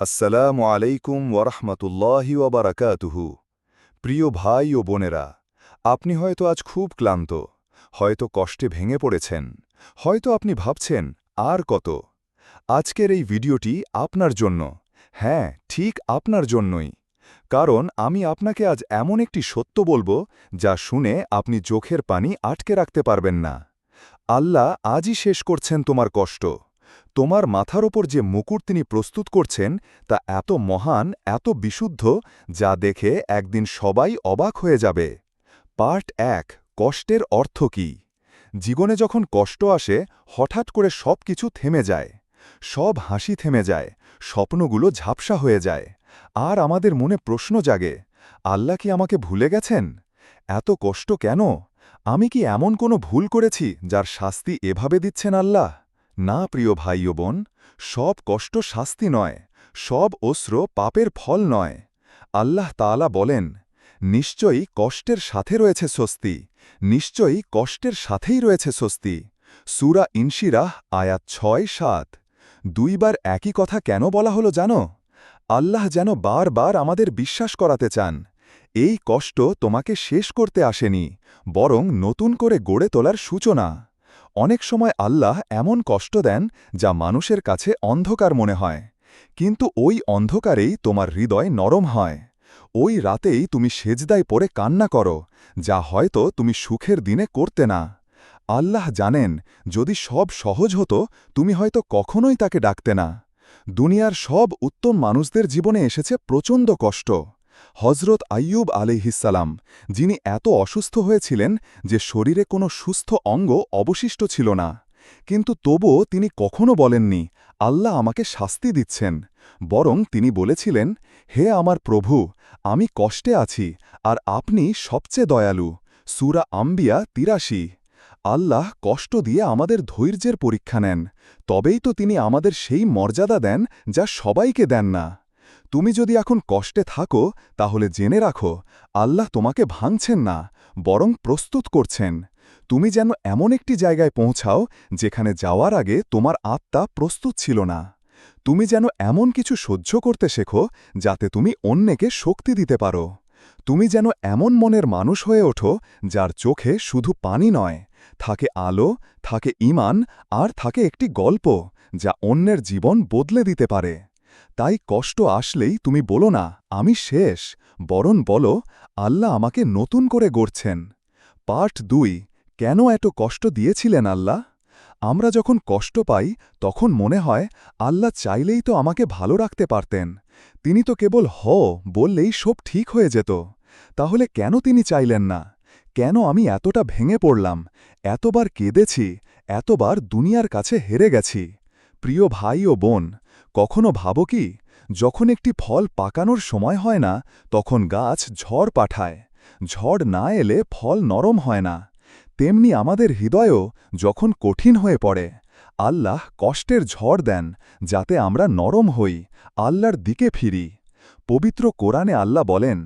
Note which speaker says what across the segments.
Speaker 1: আসসালামু আলাইকুম ওরহমতুল্লাহি ওবরাকাতুহু প্রিয় ভাই ও বোনেরা, আপনি হয়তো আজ খুব ক্লান্ত, হয়তো কষ্টে ভেঙে পড়েছেন, হয়তো আপনি ভাবছেন, আর কত? আজকের এই ভিডিওটি আপনার জন্য। হ্যাঁ ঠিক আপনার জন্যই। কারণ আমি আপনাকে আজ এমন একটি সত্য বলব যা শুনে আপনি চোখের পানি আটকে রাখতে পারবেন না। আল্লাহ আজই শেষ করছেন তোমার কষ্ট। তোমার মাথার ওপর যে মুকুট তিনি প্রস্তুত করছেন, তা এত মহান, এত বিশুদ্ধ, যা দেখে একদিন সবাই অবাক হয়ে যাবে। পার্ট এক, কষ্টের অর্থ কি? জীবনে যখন কষ্ট আসে, হঠাৎ করে সব কিছু থেমে যায়। সব হাসি থেমে যায়, স্বপ্নগুলো ঝাপসা হয়ে যায়। আর আমাদের মনে প্রশ্ন জাগে, আল্লাহ কি আমাকে ভুলে গেছেন? এত কষ্ট কেন? আমি কি এমন কোনো ভুল করেছি, যার শাস্তি এভাবে দিচ্ছেন আল্লাহ? না, প্রিয় ভাই ও বোন, সব কষ্ট শাস্তি নয়, সব অস্ত্র পাপের ফল নয়। আল্লাহ তাআলা বলেন, নিশ্চয়ই কষ্টের সাথে রয়েছে স্বস্তি, নিশ্চয়ই কষ্টের সাথেই রয়েছে স্বস্তি। সুরা ইনশিরাহ, আয়াত ছয়, সাত। দুইবার একই কথা কেন বলা হলো জানো? আল্লাহ যেন বারবার আমাদের বিশ্বাস করাতে চান। এই কষ্ট তোমাকে শেষ করতে আসেনি, বরং নতুন করে গড়ে তোলার সূচনা। অনেক সময় আল্লাহ এমন কষ্ট দেন যা মানুষের কাছে অন্ধকার মনে হয়। কিন্তু ওই অন্ধকারেই তোমার হৃদয় নরম হয়। ওই রাতেই তুমি সেজদায় পড়ে কান্না করো, যা হয়তো তুমি সুখের দিনে করতে না। আল্লাহ জানেন, যদি সব সহজ হতো, তুমি হয়তো কখনোই তাকে ডাকতে না। দুনিয়ার সব উত্তম মানুষদের জীবনে এসেছে প্রচণ্ড কষ্ট। হজরত আইয়ুব আলিহিসাল্লাম যিনি এত অসুস্থ হয়েছিলেন যে শরীরে কোনো সুস্থ অঙ্গ অবশিষ্ট ছিল না। কিন্তু তবুও তিনি কখনো বলেননি, আল্লাহ আমাকে শাস্তি দিচ্ছেন। বরং তিনি বলেছিলেন, হে আমার প্রভু, আমি কষ্টে আছি, আর আপনি সবচেয়ে দয়ালু। সুরা আম্বিয়া তিরাশি। আল্লাহ কষ্ট দিয়ে আমাদের ধৈর্যের পরীক্ষা নেন, তবেই তো তিনি আমাদের সেই মর্যাদা দেন যা সবাইকে দেন না। তুমি যদি এখন কষ্টে থাকো, তাহলে জেনে রাখো, আল্লাহ তোমাকে ভাঙছেন না, বরং প্রস্তুত করছেন। তুমি যেন এমন একটি জায়গায় পৌঁছাও, যেখানে যাওয়ার আগে তোমার আত্মা প্রস্তুত ছিল না। তুমি যেন এমন কিছু সহ্য করতে শেখো, যাতে তুমি অন্যকে শক্তি দিতে পারো। তুমি যেন এমন মনের মানুষ হয়ে ওঠো, যার চোখে শুধু পানি নয়, থাকে আলো, থাকে ইমান আর থাকে একটি গল্প, যা অন্যের জীবন বদলে দিতে পারে। তাই কষ্ট আসলেই তুমি বলো না, আমি শেষ। বরণ বলো, আল্লাহ আমাকে নতুন করে গড়ছেন। পার্ট দুই, কেন এত কষ্ট দিয়েছিলেন আল্লাহ? আমরা যখন কষ্ট পাই, তখন মনে হয়, আল্লাহ চাইলেই তো আমাকে ভালো রাখতে পারতেন। তিনি তো কেবল হ বললেই সব ঠিক হয়ে যেত। তাহলে কেন তিনি চাইলেন না? কেন আমি এতটা ভেঙে পড়লাম? এতবার কেঁদেছি, এতবার দুনিয়ার কাছে হেরে গেছি। প্রিয় ভাই ও বোন কখনো ভাবো কি, যখন একটি ফল পাকানোর সময় হয় না, তখন গাছ ঝড় পাঠায়। ঝড় না এলে ফল নরম হয় না। তেমনি আমাদের হৃদয়ও যখন কঠিন হয়ে পড়ে, আল্লাহ কষ্টের ঝড় দেন, যাতে আমরা নরম হই, আল্লাহর দিকে ফিরি। পবিত্র কোরআনে আল্লাহ বলেন,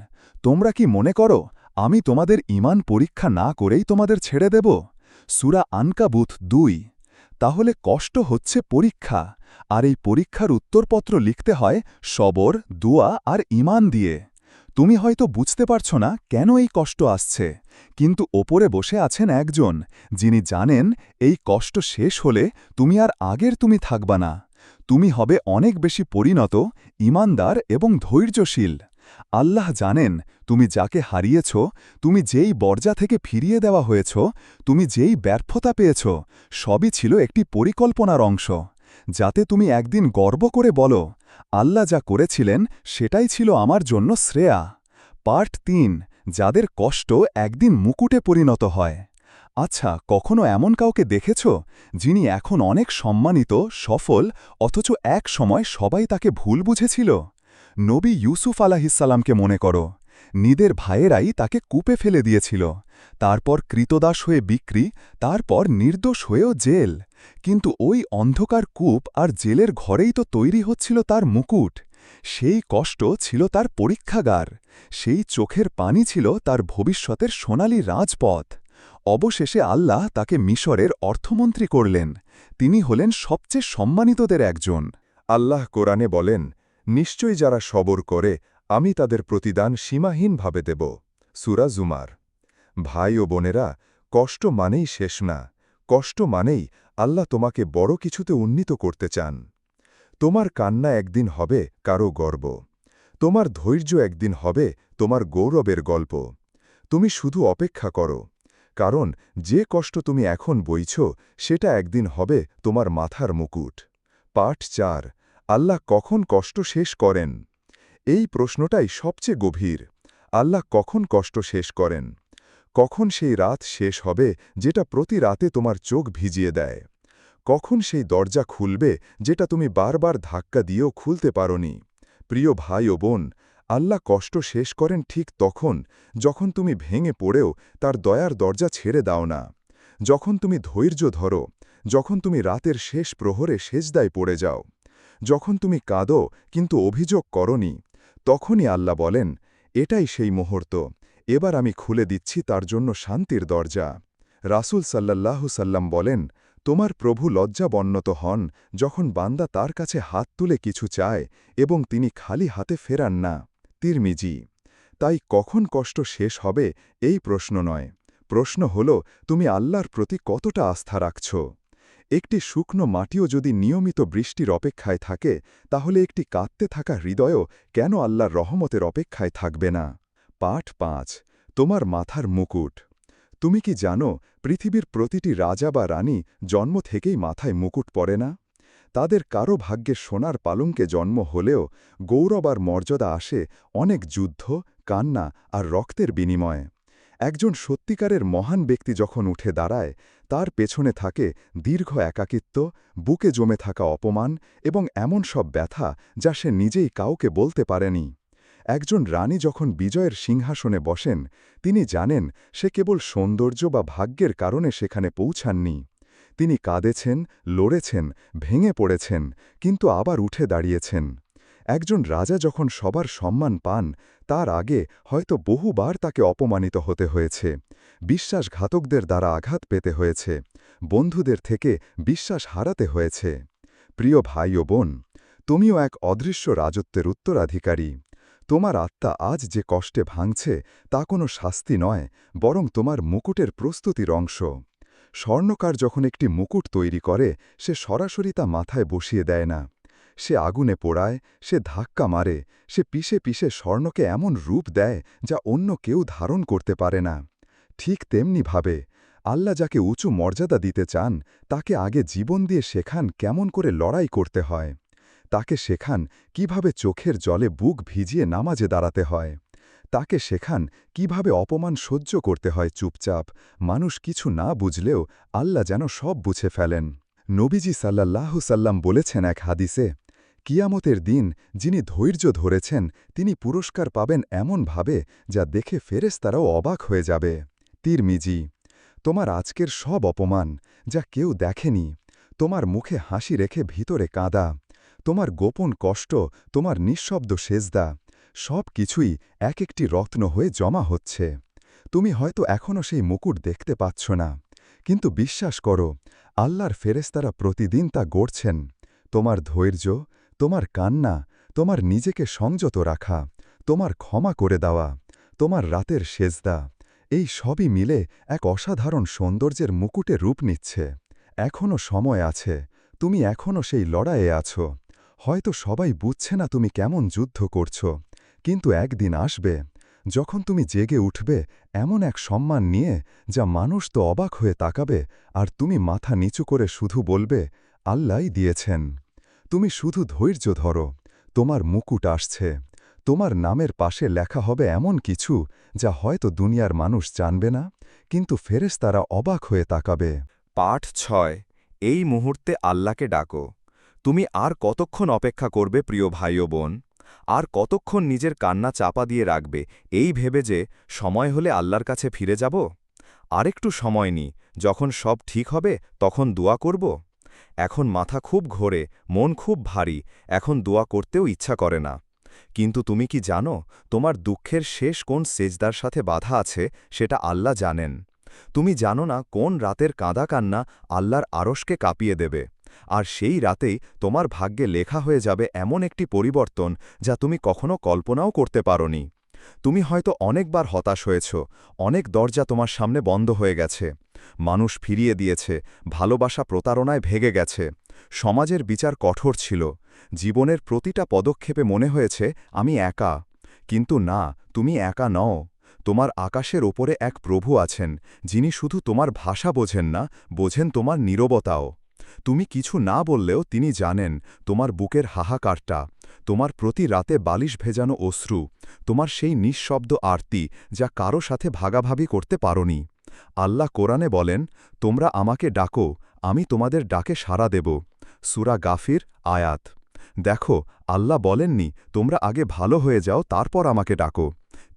Speaker 1: তোমরা কি মনে করো, আমি তোমাদের ইমান পরীক্ষা না করেই তোমাদের ছেড়ে দেব? সুরা আনকাবুথ দুই। তাহলে কষ্ট হচ্ছে পরীক্ষা। আর এই পরীক্ষার উত্তরপত্র লিখতে হয় সবর, দুয়া আর ইমান দিয়ে। তুমি হয়তো বুঝতে পারছ না কেন এই কষ্ট আসছে, কিন্তু ওপরে বসে আছেন একজন, যিনি জানেন এই কষ্ট শেষ হলে তুমি আর আগের তুমি থাকবা না। তুমি হবে অনেক বেশি পরিণত ইমানদার এবং ধৈর্যশীল। আল্লাহ জানেন তুমি যাকে হারিয়েছ, তুমি যেই বর্জা থেকে ফিরিয়ে দেওয়া হয়েছ, তুমি যেই ব্যর্থতা পেয়েছ, সবই ছিল একটি পরিকল্পনার অংশ। যাতে তুমি একদিন গর্ব করে বলো, আল্লাহ যা করেছিলেন সেটাই ছিল আমার জন্য শ্রেয়া। পার্ট তিন, যাদের কষ্ট একদিন মুকুটে পরিণত হয়। আচ্ছা কখনো এমন কাউকে দেখেছ, যিনি এখন অনেক সম্মানিত, সফল, অথচ এক সময় সবাই তাকে ভুল বুঝেছিল? নবী ইউসুফ আলাহিসাল্লামকে মনে করো। নিদের ভাইয়েরাই তাকে কূপে ফেলে দিয়েছিল। তারপর কৃতদাস হয়ে বিক্রি, তারপর নির্দোষ হয়েও জেল। কিন্তু ওই অন্ধকার কূপ আর জেলের ঘরেই তো তৈরি হচ্ছিল তার মুকুট। সেই কষ্ট ছিল তার পরীক্ষাগার। সেই চোখের পানি ছিল তার ভবিষ্যতের সোনালি রাজপথ। অবশেষে আল্লাহ তাকে মিশরের অর্থমন্ত্রী করলেন। তিনি হলেন সবচেয়ে সম্মানিতদের একজন।
Speaker 2: আল্লাহ কোরআনে বলেন,
Speaker 1: নিশ্চয়ই যারা সবর করে আমি তাদের প্রতিদান সীমাহীনভাবে দেব। সুরা জুমার। ভাই ও বোনেরা, কষ্ট মানেই শেষ না। কষ্ট মানেই আল্লাহ তোমাকে বড় কিছুতে উন্নীত করতে চান। তোমার কান্না একদিন হবে কারও গর্ব। তোমার ধৈর্য একদিন হবে তোমার গৌরবের গল্প। তুমি শুধু অপেক্ষা করো। কারণ যে কষ্ট তুমি এখন বইছ, সেটা একদিন হবে তোমার মাথার মুকুট। পাঠ চার, আল্লাহ কখন কষ্ট শেষ করেন? এই প্রশ্নটাই সবচেয়ে গভীর। আল্লাহ কখন কষ্ট শেষ করেন? কখন সেই রাত শেষ হবে যেটা প্রতি রাতে তোমার চোখ ভিজিয়ে দেয়? কখন সেই দরজা খুলবে যেটা তুমি বারবার ধাক্কা দিয়েও খুলতে পারোনি? প্রিয় ভাই ও বোন, আল্লাহ কষ্ট শেষ করেন ঠিক তখন যখন তুমি ভেঙে পড়েও তার দয়ার দরজা ছেড়ে দাও না। যখন তুমি ধৈর্য ধরো, যখন তুমি রাতের শেষ প্রহরে সেজদায় পড়ে যাও। যখন তুমি কাঁদো কিন্তু অভিযোগ করনি তখনই আল্লাহ বলেন, এটাই সেই মুহূর্ত। এবার আমি খুলে দিচ্ছি তার জন্য শান্তির দরজা। রাসুল সাল্লাল্লাহু সাল্লাম বলেন, তোমার প্রভু লজ্জা লজ্জাবন্নত হন যখন বান্দা তার কাছে হাত তুলে কিছু চায় এবং তিনি খালি হাতে ফেরান না। তিরমিজি, তাই কখন কষ্ট শেষ হবে এই প্রশ্ন নয়। প্রশ্ন হল, তুমি আল্লাহর প্রতি কতটা আস্থা রাখছ? একটি শুকনো মাটিও যদি নিয়মিত বৃষ্টির অপেক্ষায় থাকে, তাহলে একটি কাঁদতে থাকা হৃদয়ও কেন আল্লাহর রহমতের অপেক্ষায় থাকবে না? পাঠ পাঁচ, তোমার মাথার মুকুট। তুমি কি জানো, পৃথিবীর প্রতিটি রাজা বা রানী জন্ম থেকেই মাথায় মুকুট পড়ে না? তাদের কারও ভাগ্যে সোনার পালঙ্কে জন্ম হলেও গৌরব আর মর্যাদা আসে অনেক যুদ্ধ, কান্না আর রক্তের বিনিময়ে। একজন সত্যিকারের মহান ব্যক্তি যখন উঠে দাঁড়ায় তার পেছনে থাকে দীর্ঘ একাকিত্ব, বুকে জমে থাকা অপমান এবং এমন সব ব্যথা যা সে নিজেই কাউকে বলতে পারেনি। একজন রানী যখন বিজয়ের সিংহাসনে বসেন, তিনি জানেন সে কেবল সৌন্দর্য বা ভাগ্যের কারণে সেখানে পৌঁছাননি। তিনি কাঁদেছেন, লড়েছেন, ভেঙে পড়েছেন, কিন্তু আবার উঠে দাঁড়িয়েছেন। একজন রাজা যখন সবার সম্মান পান, তার আগে হয়তো বহুবার তাকে অপমানিত হতে হয়েছে। বিশ্বাসঘাতকদের দ্বারা আঘাত পেতে হয়েছে। বন্ধুদের থেকে বিশ্বাস হারাতে হয়েছে। প্রিয় ভাই ও বোন, তুমিও এক অদৃশ্য রাজত্বের উত্তরাধিকারী। তোমার আত্মা আজ যে কষ্টে ভাঙছে, তা কোনো শাস্তি নয়, বরং তোমার মুকুটের প্রস্তুতির অংশ। স্বর্ণকার যখন একটি মুকুট তৈরি করে, সে সরাসরি তা মাথায় বসিয়ে দেয় না। সে আগুনে পোড়ায়, সে ধাক্কা মারে, সে পিষে পিষে স্বর্ণকে এমন রূপ দেয় যা অন্য কেউ ধারণ করতে পারে না। ঠিক তেমনিভাবে আল্লাহ যাকে উঁচু মর্যাদা দিতে চান, তাকে আগে জীবন দিয়ে শেখান কেমন করে লড়াই করতে হয়। তাকে শেখান কীভাবে চোখের জলে বুক ভিজিয়ে নামাজে দাঁড়াতে হয়। তাকে শেখান কীভাবে অপমান সহ্য করতে হয় চুপচাপ। মানুষ কিছু না বুঝলেও আল্লাহ যেন সব বুঝে ফেলেন। নবীজি সাল্লাল্লাহু সাল্লাম বলেছেন এক হাদিসে কিয়ামতের দিন যিনি ধৈর্য ধরেছেন, তিনি পুরস্কার পাবেন এমনভাবে যা দেখে ফেরেস্তারাও অবাক হয়ে যাবে। তিরমিজি, তোমার আজকের সব অপমান যা কেউ দেখেনি, তোমার মুখে হাসি রেখে ভিতরে কাঁদা, তোমার গোপন কষ্ট, তোমার নিঃশব্দ সেজদা, সব কিছুই এক একটি রত্ন হয়ে জমা হচ্ছে। তুমি হয়তো এখনও সেই মুকুট দেখতে পাচ্ছ না, কিন্তু বিশ্বাস করো, আল্লাহর ফেরেস্তারা প্রতিদিন তা গড়ছেন। তোমার ধৈর্য তোমার কান্না, তোমার নিজেকে সংযত রাখা, তোমার ক্ষমা করে দেওয়া, তোমার রাতের সেজদা, এই সবই মিলে এক অসাধারণ সৌন্দর্যের মুকুটে রূপ নিচ্ছে। এখনও সময় আছে, তুমি এখনও সেই লড়াইয়ে আছো। হয়তো সবাই বুঝছে না তুমি কেমন যুদ্ধ করছ, কিন্তু একদিন আসবে, যখন তুমি জেগে উঠবে এমন এক সম্মান নিয়ে যা মানুষ তো অবাক হয়ে তাকাবে আর তুমি মাথা নিচু করে শুধু বলবে, আল্লাহই দিয়েছেন। তুমি শুধু ধৈর্য ধরো, তোমার মুকুট আসছে। তোমার নামের পাশে লেখা হবে এমন কিছু যা হয়তো দুনিয়ার মানুষ জানবে না, কিন্তু ফেরেশতারা অবাক হয়ে তাকাবে।
Speaker 2: পাঠ ছয়, এই মুহূর্তে আল্লাহকে ডাকো। তুমি আর কতক্ষণ অপেক্ষা করবে প্রিয় ভাই ও বোন? আর কতক্ষণ নিজের কান্না চাপা দিয়ে রাখবে? এই ভেবে যে সময় হলে আল্লাহর কাছে ফিরে যাব? আরেকটু সময় নি যখন সব ঠিক হবে, তখন দোয়া করব? এখন মাথা খুব ঘোরে, মন খুব ভারী, এখন দোয়া করতেও ইচ্ছা করে না। কিন্তু তুমি কি জানো, তোমার দুঃখের শেষ কোন সেজদার সাথে বাধা আছে, সেটা আল্লাহ জানেন। তুমি জানো না কোন রাতের কাঁদা কান্না আল্লাহর আরশকে কাঁপিয়ে দেবে। আর সেই রাতেই তোমার ভাগ্যে লেখা হয়ে যাবে এমন একটি পরিবর্তন যা তুমি কখনো কল্পনাও করতে পারোনি। তুমি হয়তো অনেকবার হতাশ হয়েছ, অনেক দরজা তোমার সামনে বন্ধ হয়ে গেছে, মানুষ ফিরিয়ে দিয়েছে, ভালোবাসা প্রতারণায় ভেগে গেছে, সমাজের বিচার কঠোর ছিল, জীবনের প্রতিটা পদক্ষেপে মনে হয়েছে, আমি একা, কিন্তু না, তুমি একা নও, তোমার আকাশের ওপরে এক প্রভু আছেন, যিনি শুধু তোমার ভাষা বোঝেন না, বোঝেন তোমার নীরবতাও। তুমি কিছু না বললেও তিনি জানেন, তোমার বুকের হাহাকারটা, তোমার প্রতি রাতে বালিশ ভেজানো অশ্রু, তোমার সেই নিঃশব্দ আরতি যা কারও সাথে ভাগাভাগি করতে পারোনি। আল্লাহ কোরআনে বলেন, তোমরা আমাকে ডাকো, আমি তোমাদের ডাকে সাড়া দেব। সুরা গাফির, আয়াত। দেখো, আল্লাহ বলেননি, তোমরা আগে ভালো হয়ে যাও, তারপর আমাকে ডাকো।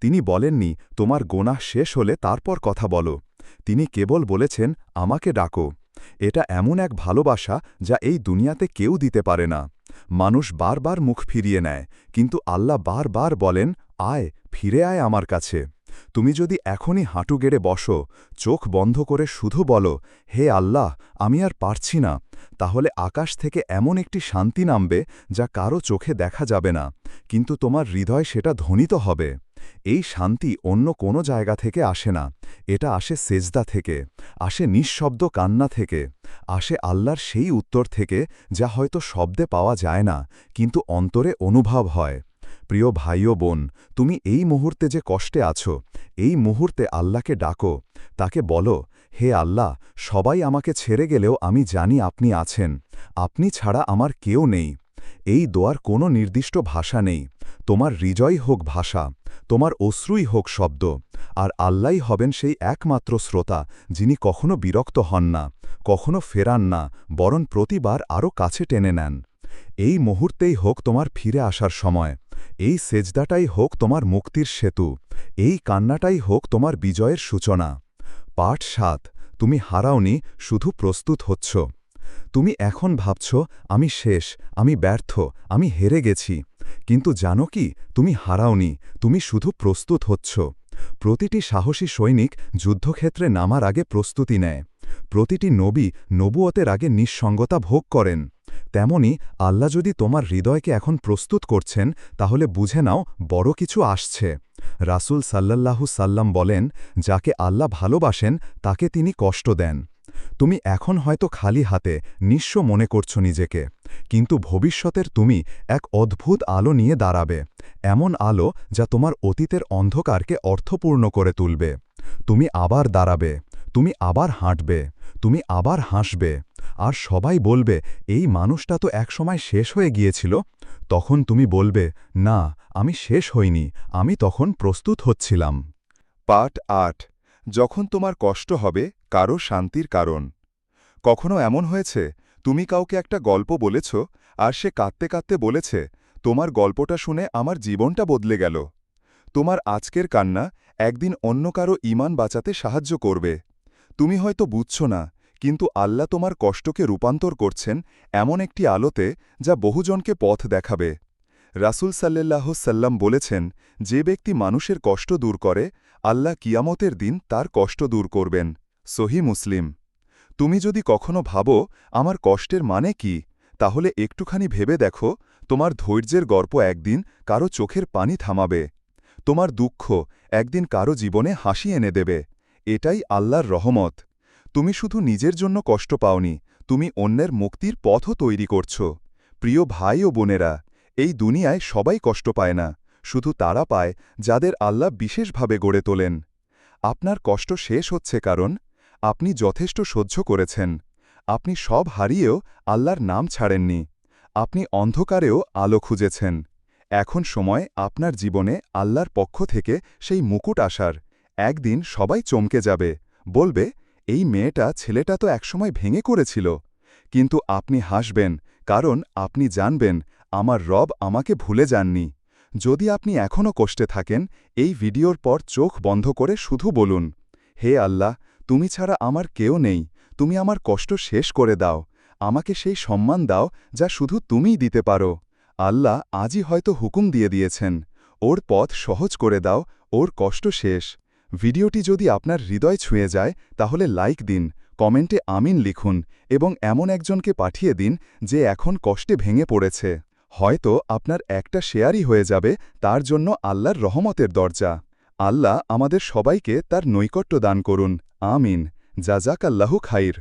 Speaker 2: তিনি বলেননি, তোমার গোনা শেষ হলে তারপর কথা বলো। তিনি কেবল বলেছেন, আমাকে ডাকো। এটা এমন এক ভালোবাসা যা এই দুনিয়াতে কেউ দিতে পারে না। মানুষ বারবার মুখ ফিরিয়ে নেয়, কিন্তু আল্লাহ বারবার বলেন, আয়, ফিরে আয় আমার কাছে। তুমি যদি এখনই হাঁটু গেড়ে বসো, চোখ বন্ধ করে শুধু বলো, হে আল্লাহ, আমি আর পারছি না, তাহলে আকাশ থেকে এমন একটি শান্তি নামবে যা কারও চোখে দেখা যাবে না, কিন্তু তোমার হৃদয় সেটা ধ্বনিত হবে। এই শান্তি অন্য কোনো জায়গা থেকে আসে না। এটা আসে সেজদা থেকে, আসে নিঃশব্দ কান্না থেকে, আসে আল্লাহর সেই উত্তর থেকে যা হয়তো শব্দে পাওয়া যায় না, কিন্তু অন্তরে অনুভব হয়। প্রিয় ভাই ও বোন, তুমি এই মুহূর্তে যে কষ্টে আছো, এই মুহূর্তে আল্লাহকে ডাকো, তাকে বলো, হে আল্লাহ, সবাই আমাকে ছেড়ে গেলেও আমি জানি আপনি আছেন, আপনি ছাড়া আমার কেউ নেই। এই দোয়ার কোনো নির্দিষ্ট ভাষা নেই। তোমার হৃদয় হোক ভাষা, তোমার অশ্রুই হোক শব্দ, আর আল্লাই হবেন সেই একমাত্র শ্রোতা যিনি কখনো বিরক্ত হন না, কখনো ফেরান না, বরং প্রতিবার আরও কাছে টেনে নেন। এই মুহূর্তেই হোক তোমার ফিরে আসার সময়, এই সেজদাটাই হোক তোমার মুক্তির সেতু, এই কান্নাটাই হোক তোমার বিজয়ের সূচনা। পাঠ সাত, তুমি হারাওনি, শুধু প্রস্তুত হচ্ছ। তুমি এখন ভাবছ, আমি শেষ, আমি ব্যর্থ, আমি হেরে গেছি। কিন্তু জানো কি, তুমি হারাওনি, তুমি শুধু প্রস্তুত হচ্ছ। প্রতিটি সাহসী সৈনিক যুদ্ধক্ষেত্রে নামার আগে প্রস্তুতি নেয়। প্রতিটি নবী নবুয়তের আগে নিঃসঙ্গতা ভোগ করেন। তেমনি আল্লাহ যদি তোমার হৃদয়কে এখন প্রস্তুত করছেন, তাহলে বুঝে নাও বড় কিছু আসছে। রাসুল সাল্লাল্লাহু সাল্লাম বলেন, যাকে আল্লাহ ভালোবাসেন, তাকে তিনি কষ্ট দেন। তুমি এখন হয়তো খালি হাতে নিঃস্ব মনে করছ নিজেকে, কিন্তু ভবিষ্যতের তুমি এক অদ্ভুত আলো নিয়ে দাঁড়াবে, এমন আলো যা তোমার অতীতের অন্ধকারকে অর্থপূর্ণ করে তুলবে। তুমি আবার দাঁড়াবে, তুমি আবার হাঁটবে, তুমি আবার হাসবে, আর সবাই বলবে, এই মানুষটা তো একসময় শেষ হয়ে গিয়েছিল। তখন তুমি বলবে, না, আমি শেষ হইনি, আমি তখন প্রস্তুত হচ্ছিলাম।
Speaker 1: পাঠ আট, যখন তোমার কষ্ট হবে কারও শান্তির কারণ। কখনো এমন হয়েছে, তুমি কাউকে একটা গল্প বলেছ, আর সে কাঁদতে কাঁদতে বলেছে, তোমার গল্পটা শুনে আমার জীবনটা বদলে গেল। তোমার আজকের কান্না একদিন অন্য কারও ইমান বাঁচাতে সাহায্য করবে। তুমি হয়তো বুঝছ না, কিন্তু আল্লাহ তোমার কষ্টকে রূপান্তর করছেন এমন একটি আলোতে যা বহুজনকে পথ দেখাবে। রাসুল সাল্লাহ সাল্লাম বলেছেন, যে ব্যক্তি মানুষের কষ্ট দূর করে, আল্লাহ কিয়ামতের দিন তার কষ্ট দূর করবেন। সহি মুসলিম। তুমি যদি কখনো ভাবো, আমার কষ্টের মানে কি? তাহলে একটুখানি ভেবে দেখো, তোমার ধৈর্যের গর্প একদিন কারও চোখের পানি থামাবে। তোমার দুঃখ একদিন কারও জীবনে হাসি এনে দেবে। এটাই আল্লাহর রহমত। তুমি শুধু নিজের জন্য কষ্ট পাওনি, তুমি অন্যের মুক্তির পথও তৈরি করছ। প্রিয় ভাই ও বোনেরা, এই দুনিয়ায় সবাই কষ্ট পায় না, শুধু তারা পায় যাদের আল্লাহ বিশেষভাবে গড়ে তোলেন। আপনার কষ্ট শেষ হচ্ছে কারণ আপনি যথেষ্ট সহ্য করেছেন। আপনি সব হারিয়েও আল্লাহর নাম ছাড়েননি। আপনি অন্ধকারেও আলো খুঁজেছেন। এখন সময় আপনার জীবনে আল্লাহর পক্ষ থেকে সেই মুকুট আসার। একদিন সবাই চমকে যাবে। বলবে, এই মেয়েটা ছেলেটা তো একসময় ভেঙে করেছিল। কিন্তু আপনি হাসবেন, কারণ আপনি জানবেন, আমার রব আমাকে ভুলে যাননি। যদি আপনি এখনও কষ্টে থাকেন, এই ভিডিওর পর চোখ বন্ধ করে শুধু বলুন, হে আল্লাহ তুমি ছাড়া আমার কেউ নেই। তুমি আমার কষ্ট শেষ করে দাও। আমাকে সেই সম্মান দাও যা শুধু তুমিই দিতে পারো। আল্লাহ আজই হয়তো হুকুম দিয়ে দিয়েছেন। ওর পথ সহজ করে দাও, ওর কষ্ট শেষ। ভিডিওটি যদি আপনার হৃদয় ছুঁয়ে যায়, তাহলে লাইক দিন, কমেন্টে আমিন লিখুন এবং এমন একজনকে পাঠিয়ে দিন যে এখন কষ্টে ভেঙে পড়েছে। হয়তো আপনার একটা শেয়ারই হয়ে যাবে, তার জন্য আল্লাহর রহমতের দরজা। আল্লাহ আমাদের সবাইকে তার নৈকট্য দান করুন। আমিন। জাজাক আল্লাহু খাইর।